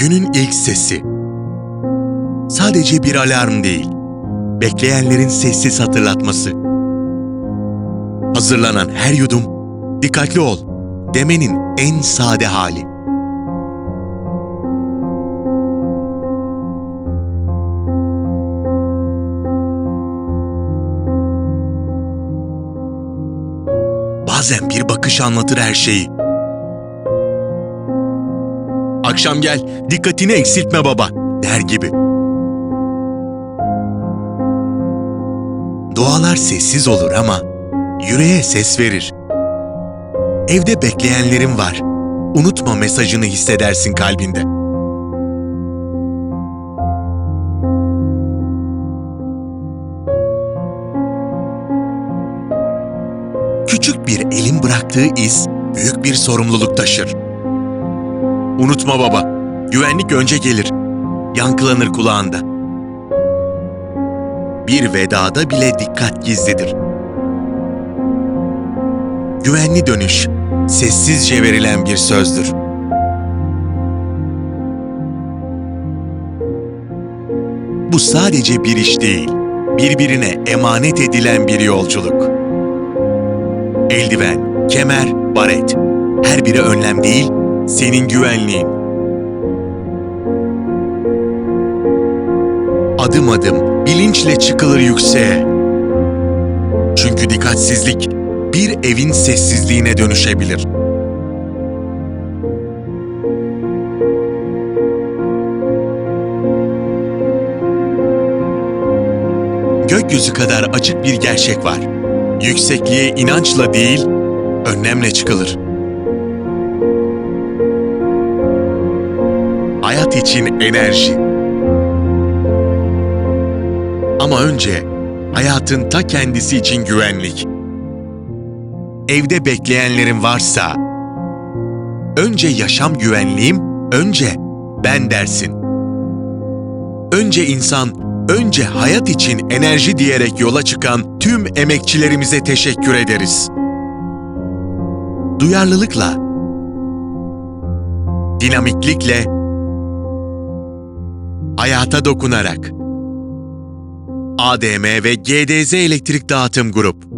Günün ilk sesi. Sadece bir alarm değil, bekleyenlerin sessiz hatırlatması. Hazırlanan her yudum, dikkatli ol demenin en sade hali. Bazen bir bakış anlatır her şeyi. Akşam gel, dikkatini eksiltme baba, der gibi. Dualar sessiz olur ama yüreğe ses verir. Evde bekleyenlerin var. Unutma mesajını hissedersin kalbinde. Küçük bir elin bıraktığı iz büyük bir sorumluluk taşır. Unutma baba, güvenlik önce gelir. Yankılanır kulağında. Bir vedada bile dikkat gizlidir. Güvenli dönüş, sessizce verilen bir sözdür. Bu sadece bir iş değil, birbirine emanet edilen bir yolculuk. Eldiven, kemer, baret. Her biri önlem değil, senin güvenliğin. Adım adım bilinçle çıkılır yükseğe. Çünkü dikkatsizlik bir evin sessizliğine dönüşebilir. Gökyüzü kadar açık bir gerçek var. Yüksekliğe inançla değil, önlemle çıkılır. Hayat için enerji. Ama önce hayatın ta kendisi için güvenlik. Evde bekleyenlerin varsa önce yaşam güvenliğim, önce ben dersin. Önce insan, önce hayat için enerji diyerek yola çıkan tüm emekçilerimize teşekkür ederiz. Duyarlılıkla, dinamiklikle, hayata dokunarak. ADM ve GDZ Elektrik Dağıtım Grup